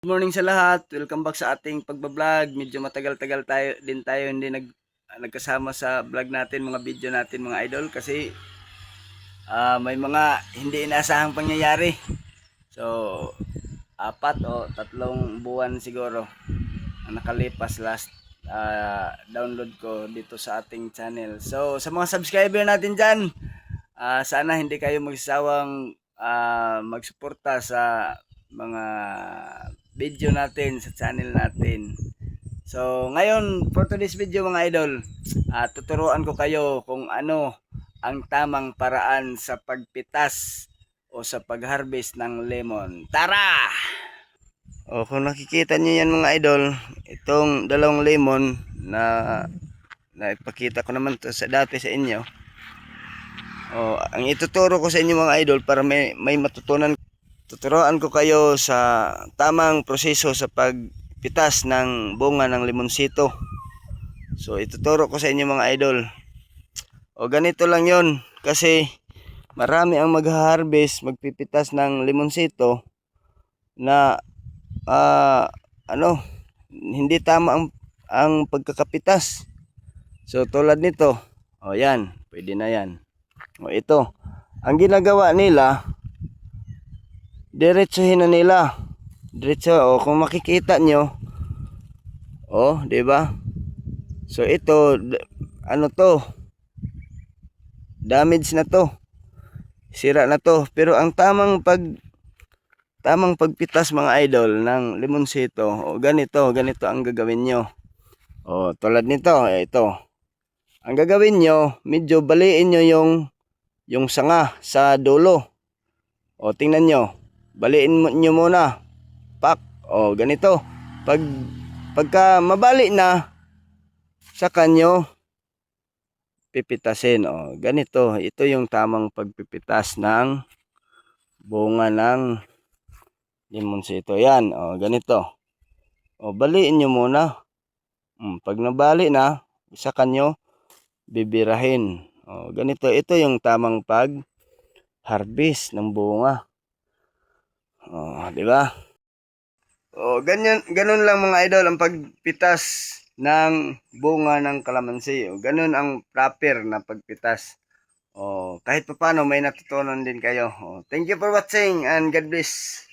Good morning sa lahat. Welcome back sa ating pagbablog. Medyo matagal-tagal tayo din tayo hindi nag nagkasama sa vlog natin, mga video natin mga idol kasi ah, may mga hindi inaasahang pangyayari. So, apat o tatlong buwan siguro ang nakalipas last ah, download ko dito sa ating channel. So, sa mga subscriber natin dyan, ah, sana hindi kayo magsawang ah, magsuporta sa mga video natin sa channel natin. So, ngayon, for today's video mga idol, ah, tuturuan ko kayo kung ano ang tamang paraan sa pagpitas o sa pag-harvest ng lemon. Tara! O, kung nakikita niyo yan mga idol, itong dalawang lemon na na ipakita ko naman to sa dati sa inyo. O, ang ituturo ko sa inyo mga idol para may, may matutunan tuturuan ko kayo sa tamang proseso sa pagpitas ng bunga ng limonsito. So ituturo ko sa inyo mga idol. O ganito lang yon kasi marami ang mag-harvest, magpipitas ng limonsito na ah, ano, hindi tama ang, ang pagkakapitas. So tulad nito, o yan, pwede na yan. O ito, ang ginagawa nila, diretsuhin na nila. Diretso, o kung makikita nyo, o, di ba? So ito, ano to? Damage na to. Sira na to. Pero ang tamang pag tamang pagpitas mga idol ng limonsito, o ganito, ganito ang gagawin nyo. O, tulad nito, eh, ito. Ang gagawin nyo, medyo baliin nyo yung yung sanga sa dulo. O, tingnan nyo baliin nyo muna. Pak. O, ganito. Pag, pagka mabali na, sa kanyo, pipitasin. O, ganito. Ito yung tamang pagpipitas ng bunga ng limonsito. Yan. O, ganito. O, baliin nyo muna. Hmm, pag nabali na, sa kanyo, bibirahin. O, ganito. Ito yung tamang pag harvest ng bunga. Oh, di ba? Oh, ganyan ganun lang mga idol ang pagpitas ng bunga ng kalamansi. O, ganun ang proper na pagpitas. Oh, kahit papaano may natutunan din kayo. Oh, thank you for watching and God bless.